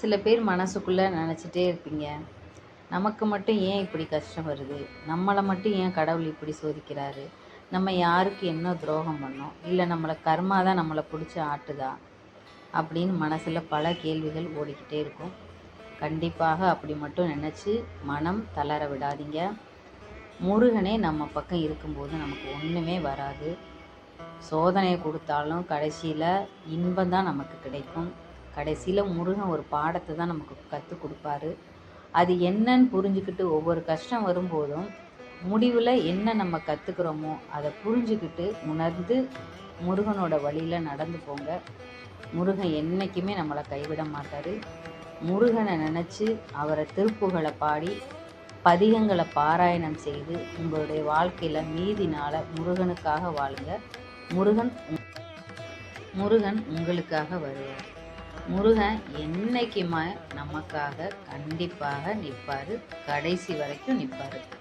சில பேர் மனசுக்குள்ளே நினச்சிட்டே இருப்பீங்க. நமக்கு மட்டும் ஏன் இப்படி கஷ்டம் வருது? நம்மளை மட்டும் ஏன் கடவுள் இப்படி சோதிக்கிறாரு? நம்ம யாருக்கு என்ன துரோகம் பண்ணோம்? இல்லை நம்மளை கர்மா தான் நம்மளை பிடிச்சி ஆட்டுதா? அப்படின்னு மனசில் பல கேள்விகள் ஓடிக்கிட்டே இருக்கும். கண்டிப்பாக அப்படி மட்டும் நினச்சி மனம் தளர விடாதீங்க. முருகனே நம்ம பக்கம் இருக்கும்போது நமக்கு ஒன்றுமே வராது. சோதனையை கொடுத்தாலும் கடைசியில் இன்பம் தான் நமக்கு கிடைக்கும். கடைசியில் முருகன் ஒரு பாடத்தை தான் நமக்கு கற்றுக் கொடுப்பாரு. அது என்னன்னு புரிஞ்சுக்கிட்டு ஒவ்வொரு கஷ்டம் வரும்போதும் முடிவில் என்ன நம்ம கற்றுக்குறோமோ அதை புரிஞ்சுக்கிட்டு உணர்ந்து முருகனோட வழியில் நடந்து போங்க. முருகன் என்றைக்குமே நம்மளை கைவிட மாட்டார். முருகனை நினச்சி அவரை திருப்புகளை பாடி பதிகங்களை பாராயணம் செய்து உங்களுடைய வாழ்க்கையில் மீதி முருகனுக்காக வாழுங்க. முருகன் முருகன் உங்களுக்காக வருவார். முருகன் என்னைக்குமே நமக்காக கண்டிப்பாக நிற்பார். கடைசி வரைக்கும் நிற்பார்.